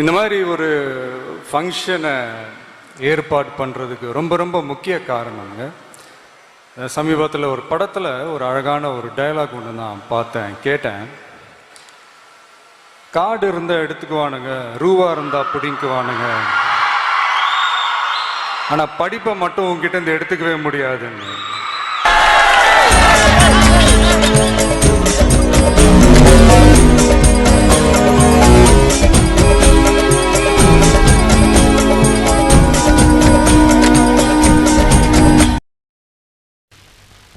இந்த மாதிரி ஒரு ஃபங்க்ஷனை ஏற்பாடு பண்ணுறதுக்கு ரொம்ப ரொம்ப முக்கிய காரணங்க. சமீபத்தில் ஒரு படத்தில் ஒரு அழகான ஒரு டயலாக் ஒன்று நான் பார்த்தேன் கேட்டேன். காடு இருந்தால் எடுத்துக்குவானுங்க ரூவா இருந்தால் பிடிக்குவானுங்க ஆனால் படிப்பை மட்டும் உங்ககிட்ட இருந்து எடுத்துக்கவே முடியாதுங்க.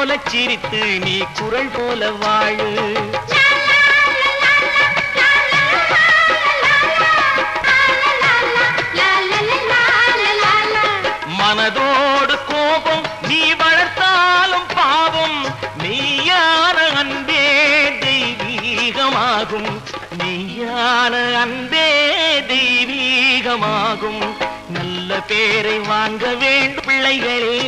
போல சிரித்து நீ குரல் போல வாழு. மனதோடு கோபம் நீ வளர்த்தாலும் பாவம் நீயான அன்பே தெய்வீகமாகும். நீயான அன்பே தெய்வீகமாகும். நல்ல பேரை வாங்க வேண்டும் பிள்ளைகளே.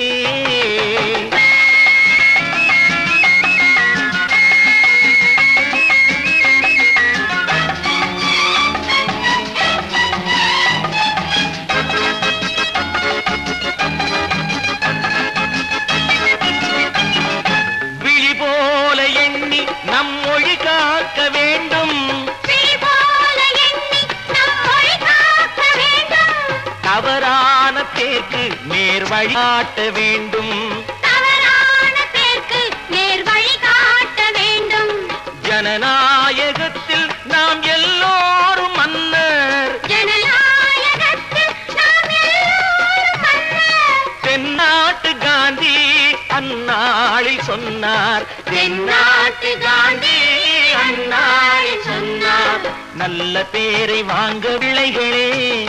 வழிகாட்ட வேண்டும். ஜனநாயகத்தில் நாம் எல்லோரும் மன்னர். தென்னாட்டு காந்தி அந்நாளில் சொன்னார். தென்னாட்டு காந்தி அந்நாளில் சொன்னார். நல்ல பேரை வாங்க விளைகளே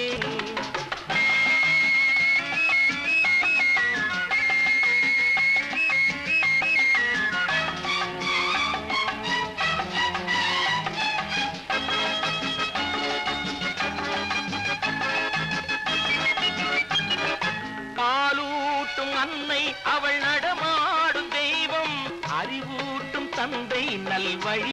அன்னை அவள் நடமாடும் தெய்வம். அறிவூட்டும் தந்தை நல்வழி